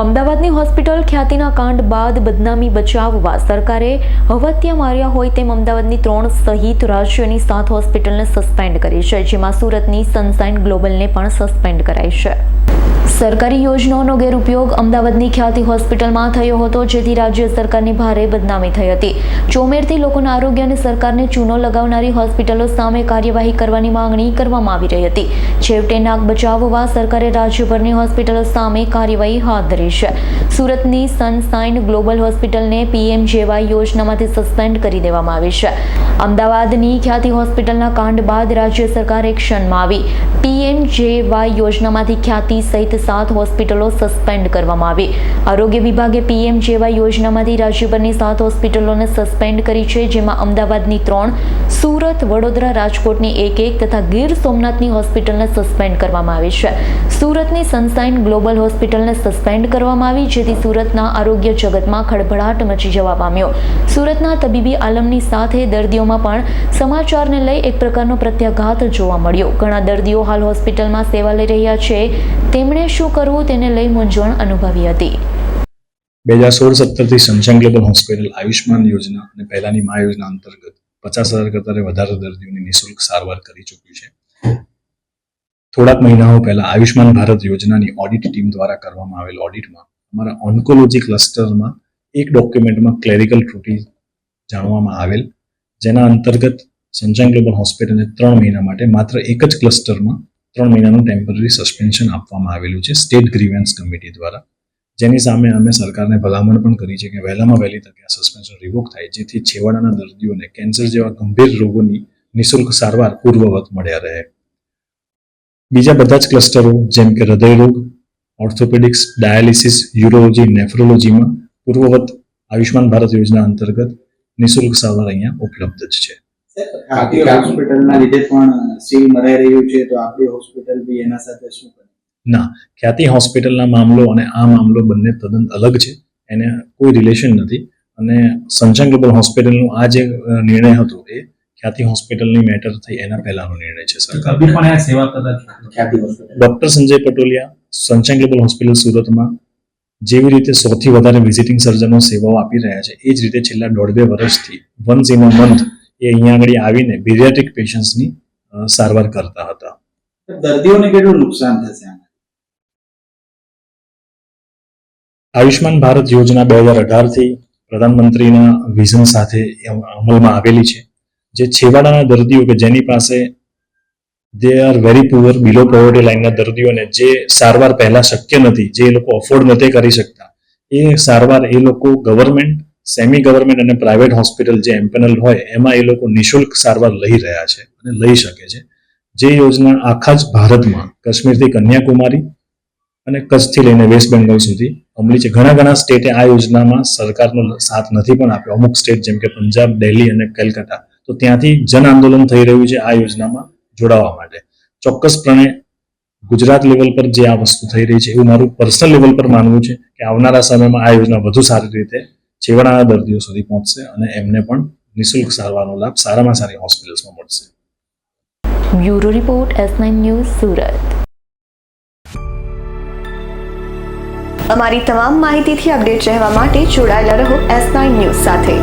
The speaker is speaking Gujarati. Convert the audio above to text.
અમદાવાદની હોસ્પિટલ ખ્યાતિના કાંડ બાદ બદનામી બચાવવા સરકારે હવત્યા માર્યા હોય તેમ અમદાવાદની ત્રણ સહિત રાજ્યની સાત હોસ્પિટલને સસ્પેન્ડ કરી છે, જેમાં સુરતની સનસાઇન ગ્લોબલને પણ સસ્પેન્ડ કરાઈ છે. સરકારી યોજનાઓનો ગેરઉપયોગ અમદાવાદની ખ્યાતિ હોસ્પિટલમાં થયો હતો, જેથી રાજ્ય સરકારની ભારે બદનામી થઈ હતી. ચોમેરથી લોકોના આરોગ્ય અને સરકારને ચૂનો લગાવનારી હોસ્પિટલો સામે કાર્યવાહી કરવાની માંગણી કરવામાં આવી રહી હતી. છેવટે નાક બચાવવા સરકારે રાજ્યભરની હોસ્પિટલો સામે કાર્યવાહી હાથ ધરી છે સુરતની સનસાઇન ગ્લોબલ હોસ્પિટલને પીએમજેવાય યોજનામાંથી સસ્પેન્ડ કરી દેવામાં આવી છે. અમદાવાદની ખ્યાતિ હોસ્પિટલના કાંડ બાદ રાજ્ય સરકાર એક્શનમાં આવી. પીએમજેવાય યોજનામાંથી ખ્યાતિ સહિત સાત હોસ્પિટલો સસ્પેન્ડ કરવામાં આવી. આરોગ્ય વિભાગે પીએમજેવાય યોજનામાંથી રાજ્યભરની સાત હોસ્પિટલોને સસ્પેન્ડ કરી છે, જેમાં અમદાવાદની ત્રણ, સુરત, વડોદરા, રાજકોટની એક એક તથા ગીર સોમનાથની હોસ્પિટલને સસ્પેન્ડ કરવામાં આવી છે. સુરતની સનસાઇન ગ્લોબલ હોસ્પિટલને સસ્પેન્ડ કરવામાં આવી, જેથી સુરતના આરોગ્ય જગતમાં ખળભળાટ મચી જવા પામ્યો. સુરતના તબીબી આલમની સાથે દર્દીઓમાં પણ સમાચારને લઈ એક પ્રકારનો પ્રત્યાઘાત જોવા મળ્યો. ઘણા દર્દીઓ હાલ હોસ્પિટલમાં સેવા લઈ રહ્યા છે. તેમણે શું કરવું તેને લઈ મૂંઝવણ અનુભવી હતી. બે હજાર સોળ સત્તરથી સમસંગ ગ્લોબલ હોસ્પિટલ આયુષ્માન યોજના અને પહેલાની મા યોજના અંતર્ગત પચાસ હજાર કરતાં વધારે દર્દીઓની નિઃશુલ્ક સારવાર કરી ચૂક્યું છે. થોડાક મહિનાઓ પહેલા આયુષ્માન ભારત યોજનાની ઓડિટ ટીમ દ્વારા કરવામાં આવેલ ઓડિટમાં અમારા ઓન્કોલોજી ક્લસ્ટરમાં એક ડોક્યુમેન્ટમાં ક્લેરિકલ ત્રુટી જાણવામાં આવેલ, જેના અંતર્ગત સંજાન ગ્લોબલ હોસ્પિટલને ત્રણ મહિના માટે માત્ર એક જ ક્લસ્ટરમાં ત્રણ મહિનાનું ટેમ્પરરી સસ્પેન્શન આપવામાં આવેલું છે સ્ટેટ ગ્રીવન્સ કમિટી દ્વારા. જેની સામે અમે સરકારને ભલામણ પણ કરી છે કે વહેલામાં વહેલી તકે આ સસ્પેન્શન રિવોક થાય, જેથી છેવાડાના દર્દીઓને કેન્સર જેવા ગંભીર રોગોની નિઃશુલ્ક સારવાર પૂર્વવત મળ્યા રહે. બીજા બધા જ ક્લસ્ટરો જેમ કે હૃદયરોગ ઓર્થોપેડિક્સ ડાયાલિસિસ યુરોલોજી નેફ્રોલોજીમાં પૂર્વવત આયુષ્માન ભારત યોજના અંતર્ગત નિઃશુલ્ક સારવાર અહીંયા ઉપલબ્ધ જ છે. હોસ્પિટલના લીધે પણ સીલ મરાઈ રહ્યું છે તો આપણી હોસ્પિટલ બી એના સાથે શું ના ખ્યાતિ હોસ્પિટલના મામલો અને આ મામલો બંને તદ્દન અલગ છે એને કોઈ રિલેશન નથી. અને સનશાઇન ગ્લોબલ હોસ્પિટલનો આ જે નિર્ણય હતો એ ખ્યાતિ હોસ્પિટલની મેટર થઈ એના પહેલાનો નિર્ણય છે સરકાર કબીર પણ આ સેવા કરતા Khyati hospital. Doctor Sanjay Patoliya sunshine global hospital સુરતમાં જેવી રીતે સૌથી વધારે વિઝિટિંગ સર્જનો સેવાઓ આપી રહ્યા છે એ જ રીતે છેલ્લા દોઢ બે વર્ષથી વન્સ ઇન અ મંથ એ અહીંયા આગળ આવીને બિરિયાટ્રિક પેશન્ટ્સની સારવાર કરતા હતા. દર્દીઓને કેટલું નુકસાન થશે આયુષ્માન ભારત યોજના બે હજાર અઢારથી પ્રધાનમંત્રીના વિઝન સાથે અમલમાં આવેલી છે. જે છેવાડાના દર્દીઓ કે જેની પાસે they are very poor below poverty લાઇનના દર્દીઓને જે સારવાર પહેલાં શક્ય નથી, જે એ લોકો અફોર્ડ નથી કરી શકતા, એ સારવાર એ લોકો ગવર્મેન્ટ સેમી ગવર્મેન્ટ અને પ્રાઇવેટ હોસ્પિટલ જે એમ્પેનલ હોય, એમાં એ લોકો નિઃશુલ્ક સારવાર લઈ રહ્યા છે અને લઈ શકે છે. જે યોજના આખા જ ભારતમાં, કાશ્મીરથી કન્યાકુમારી અને કચ્છથી લઈને વેસ્ટ બેંગોલ સુધી અમલી છે. ઘણા ઘણા સ્ટેટે આ યોજનામાં સરકારનો સાથ નથી પણ આપ્યો. અમુક સ્ટેટ જેમ કે પંજાબ દિલ્હી અને કલકત્તા. તો ત્યાંથી જન આંદોલન થઈ રહ્યું છે આ યોજનામાં જોડાવા માટે. ચોક્કસપણે ગુજરાત લેવલ પર જે આ વસ્તુ થઈ રહી છે એવું મારું પર્સનલ લેવલ પર માનવું છે કે આવનારા સમયમાં આ યોજના વધુ સારી રીતે છેવાડાના દર્દીઓ સુધી પહોંચશે અને એમને પણ નિઃશુલ્ક સારવારનો લાભ સારામાં સારી હોસ્પિટલ્સમાં મળશે. Bureau report S news Surat. અમારી તમામ માહિતીથી અપડેટ રહેવા માટે જોડાયેલા રહો એસ નાઇન ન્યૂઝ સાથે.